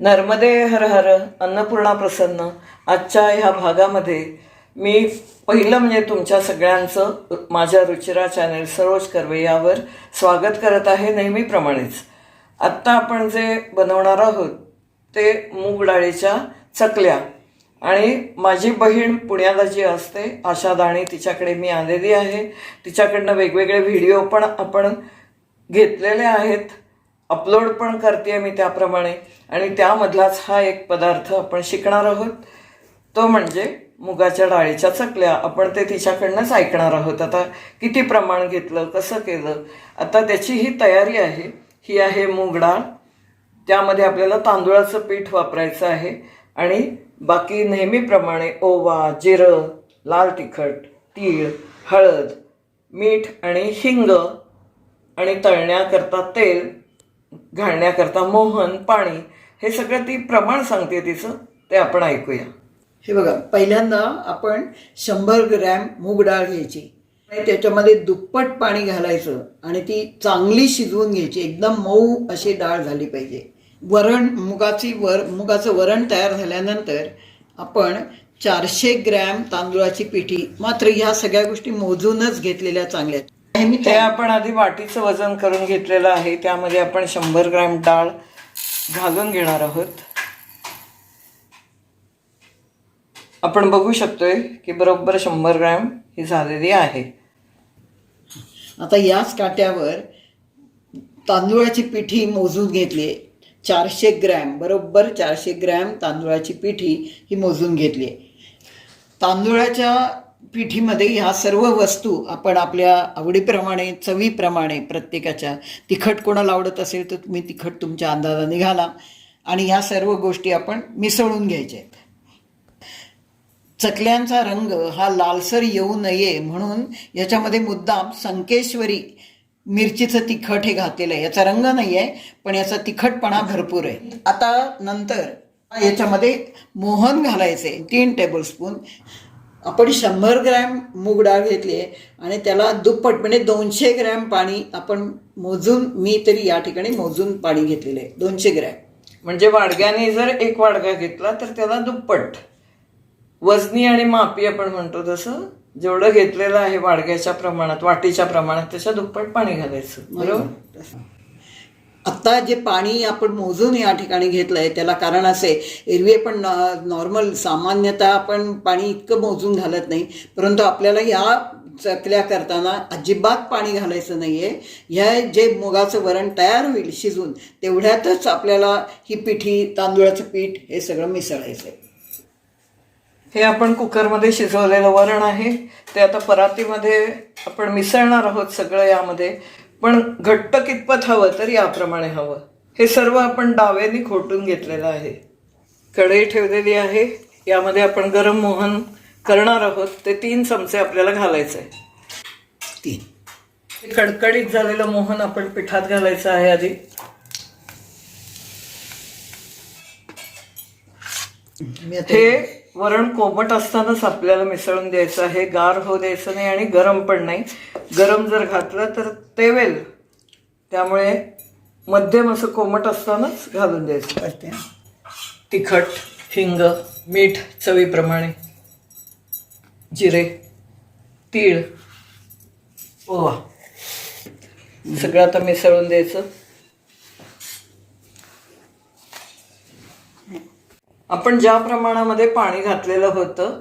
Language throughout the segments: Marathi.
नर्मदे हर हर अन्नपूर्णा प्रसन्न. आजच्या ह्या भागामध्ये मी पहिलं म्हणजे तुमच्या सगळ्यांचं माझ्या रुचिरा चॅनेल सरोज कर्वे यावर स्वागत करत आहे नेहमीप्रमाणेच. आत्ता आपण जे बनवणार आहोत ते मूग डाळीच्या चकल्या. आणि माझी बहीण पुण्याला जी असते आशा दाणी तिच्याकडे मी आलेली आहे. तिच्याकडनं वेगवेगळे व्हिडिओ पण आपण घेतलेले आहेत. अपलोड पण करते मी त्याप्रमाणे. आणि त्यामधलाच हा एक पदार्थ आपण शिकणार आहोत. तो म्हणजे मुगाच्या डाळीच्या चकल्या. आपण ते तिच्याकडनंच ऐकणार आहोत. आता किती प्रमाण घेतलं कसं केलं? आता त्याची ही तयारी आहे. ही आहे मूग डाळ. त्यामध्ये आपल्याला तांदूळाचं पीठ वापरायचं आहे. आणि बाकी नेहमीप्रमाणे ओवा जिरं लाल तिखट तीळ हळद मीठ आणि हिंग आणि तळण्याकरता तेल घालण्याकरता मोहन पाणी हे सगळं ती प्रमाण सांगते तिचं ते आपण ऐकूया. हे बघा पहिल्यांदा आपण शंभर ग्रॅम मूग डाळ घ्यायची. त्याच्यामध्ये दुप्पट पाणी घालायचं आणि ती चांगली शिजवून घ्यायची. एकदम मऊ अशी डाळ झाली पाहिजे. वरण मुगाची वर मुगाचं वरण तयार झाल्यानंतर आपण चारशे ग्रॅम तांदूळाची पिठी मात्र ह्या सगळ्या गोष्टी मोजूनच घेतलेल्या चांगल्या हे मी ते आपण आधी वाटीचं वजन करून घेतलेलं आहे. त्यामध्ये आपण शंभर ग्रॅम डाळ घालून घेणार आहोत. आपण बघू शकतोय की बरोबर शंभर ग्रॅम ही झालेली आहे. आता याच काट्यावर तांदूळाची पिठी मोजून घेतली. चारशे ग्रॅम बरोबर चारशे ग्रॅम तांदूळाची पिठी ही मोजून घेतली. तांदूळाच्या पिठीमध्ये ह्या सर्व वस्तू आपण आपल्या आवडीप्रमाणे चवीप्रमाणे प्रत्येकाच्या तिखट कोणाला आवडत असेल तर तुम्ही तिखट तुमच्या अंदाजाने घाला आणि ह्या सर्व गोष्टी आपण मिसळून घ्यायच्या आहेत. चकल्यांचा रंग हा लालसर येऊ नये म्हणून याच्यामध्ये मुद्दाम संकेश्वरी मिरचीचं तिखट हे घातलेलं आहे. याचा रंग नाही आहे पण याचा तिखटपणा भरपूर आहे. आता नंतर याच्यामध्ये मोहन घालायचे तीन टेबलस्पून आपण शंभर ग्रॅम मूग डाळ घेतली आहे आणि त्याला दुप्पट म्हणजे दोनशे ग्रॅम पाणी आपण मोजून मी तरी या ठिकाणी मोजून पाणी घेतलेलं आहे. दोनशे ग्रॅम. म्हणजे वाडग्याने जर एक वाडगा घेतला तर त्याला दुप्पट. वजनी आणि मापी आपण म्हणतो तसं. जेवढं घेतलेलं आहे वाडग्याच्या प्रमाणात वाटीच्या प्रमाणात त्याच्या दुप्पट पाणी घालायचं. बरोबर. आत्ता जे पाणी आपण मोजून या ठिकाणी घेतलंय त्याला कारण असे एरवी पण नॉर्मल सामान्यतः आपण पाणी इतकं मोजून घालत नाही परंतु आपल्याला या चकल्या करताना अजिबात पाणी घालायचं नाहीये. ह्या जे मुगाचं वरण तयार होईल शिजून तेवढ्यातच आपल्याला ही पिठी तांदूळाचं पीठ हे सगळं मिसळायचं आहे हे आपण कुकरमध्ये शिजवलेलं वरण आहे. ते आता परातीमध्ये आपण मिसळणार आहोत सगळं यामध्ये. पण घट्ट कितपत हवं तर याप्रमाणे हवं. हे सर्व आपण डाव्याने खोटून घेतलेलं आहे. कढई ठेवलेली आहे. यामध्ये आपण गरम मोहन करणार आहोत. ते तीन चमचे आपल्याला घालायचे आहे तीन. हे कडकडीत झालेलं मोहन आपण पिठात घालायचं आहे आधी मी आता हे वरण कोमट असतानाच आपल्याला मिसळून द्यायचं आहे गार होऊ द्यायचं नाही आणि गरम पण नाही. गरम जर घातलं तर तेवेल त्यामुळे मध्यम असं कोमट असतानाच घालून द्यायचं. करते. तिखट हिंग मीठ चवीप्रमाणे. जिरे तीळ. ओवा. सगळं आता मिसळून द्यायचं. आपण ज्या प्रमाणामध्ये पाणी घातलेलं होतं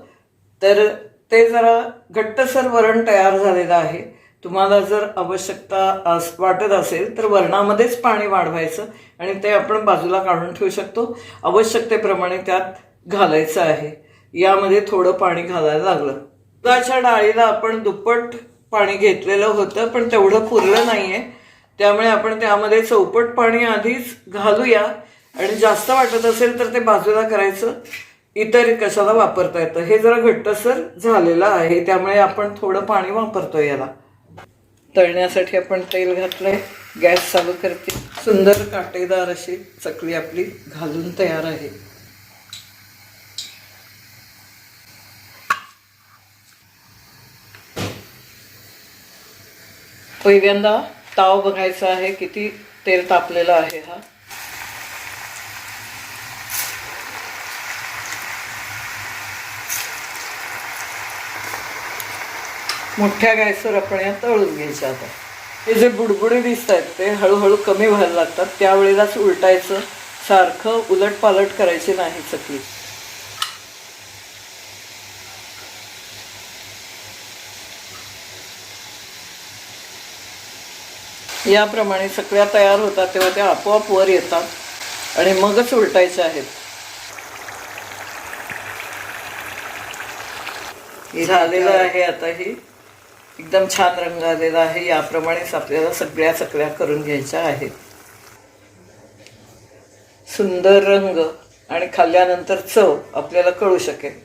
तर ते जरा घट्टसर वरण तयार झालेलं आहे. तुम्हाला जर आवश्यकता वाटत असेल तर वरणामध्येच पाणी वाढवायचं आणि ते आपण बाजूला काढून ठेवू शकतो. आवश्यकतेप्रमाणे त्यात घालायचं आहे. यामध्ये थोडं पाणी घालायला लागलं. दुधाच्या डाळीला आपण दुप्पट पाणी घेतलेलं होतं पण तेवढं पुरलं नाहीये. त्यामुळे आपण त्यामध्ये चौपट पाणी आधीच घालूया. आणि जास्त वाटत असेल तर ते बाजूला करायचं. इतर कशाला वापरता येतं? हे जरा घट्टसर झालेलं आहे. त्यामुळे आपण थोडं पाणी वापरतो याला. तळण्यासाठी आपण तेल घातलंय. गॅस चालू करते. सुंदर काटेदार अशी चकली आपली घालून तयार आहे. पहिल्यांदा ताव बघायचा आहे किती तेल तापलेला आहे हा. मोठ्या गॅसवर आपण या तळून घ्यायच्या आता. हे जे बुडबुडे दिसत आहेत ते हळूहळू कमी व्हायला लागतात. त्यावेळेलाच उलटायचं सारखं उलट पालट करायची नाही चकली याप्रमाणे सगळ्या तयार होतात तेव्हा त्या आपोआप वर येतात आणि मगच उलटायच्या आहेत. झालेलं आहे आता ही. एकदम छान रंग आलेला आहे. याप्रमाणेच आपल्याला सगळ्या सगळ्या करून घ्यायच्या आहेत. सुंदर रंग आणि खाल्ल्यानंतर चव आपल्याला कळू शकेल.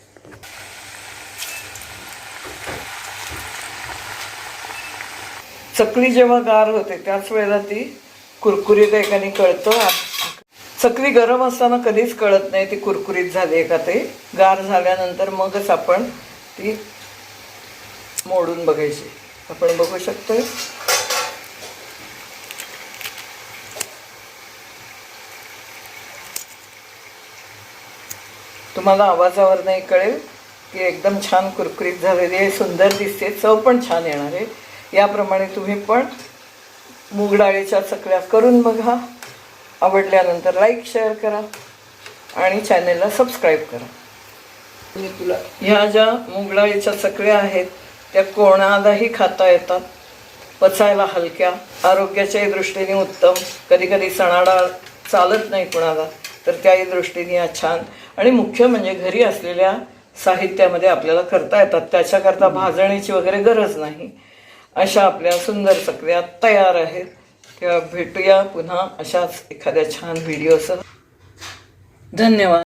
चकली जेव्हा गार होते त्याच वेळेला ती कुरकुरीत एकाने कळतं. चकली गरम असताना कधीच कळत नाही ती कुरकुरीत झाली आहे का ते. गार झाल्यानंतर मगच आपण ती मोडून बघायची. आपण बघू शकतोय. तुम्हाला आवाजावर नाही कळेल की एकदम छान कुरकुरीत झालेली आहे सुंदर दिसते चव पण छान येणार आहे. याप्रमाणे तुम्ही पण मुगडाळीच्या चकल्या करून बघा. आवडल्यानंतर लाईक शेअर करा आणि चॅनेलला सबस्क्राईब करा. मी तुला ह्या ज्या मुगडाळीच्या चकल्या आहेत त्या कोणालाही खाता येतात. पचायला हलक्या. आरोग्याच्याही दृष्टीने उत्तम. कधी कधी चणा डाळ चालत नाही कुणाला तर त्याही दृष्टीने या छान. आणि मुख्य म्हणजे घरी असलेल्या साहित्यामध्ये आपल्याला करता येतात. त्याच्याकरता भाजणीची वगैरे गरज नाही. अशा आपल्या सुंदर चकल्या तयार आहेत. तेव्हा भेटूया पुन्हा अशाच एखाद्या छान व्हिडिओसह. धन्यवाद.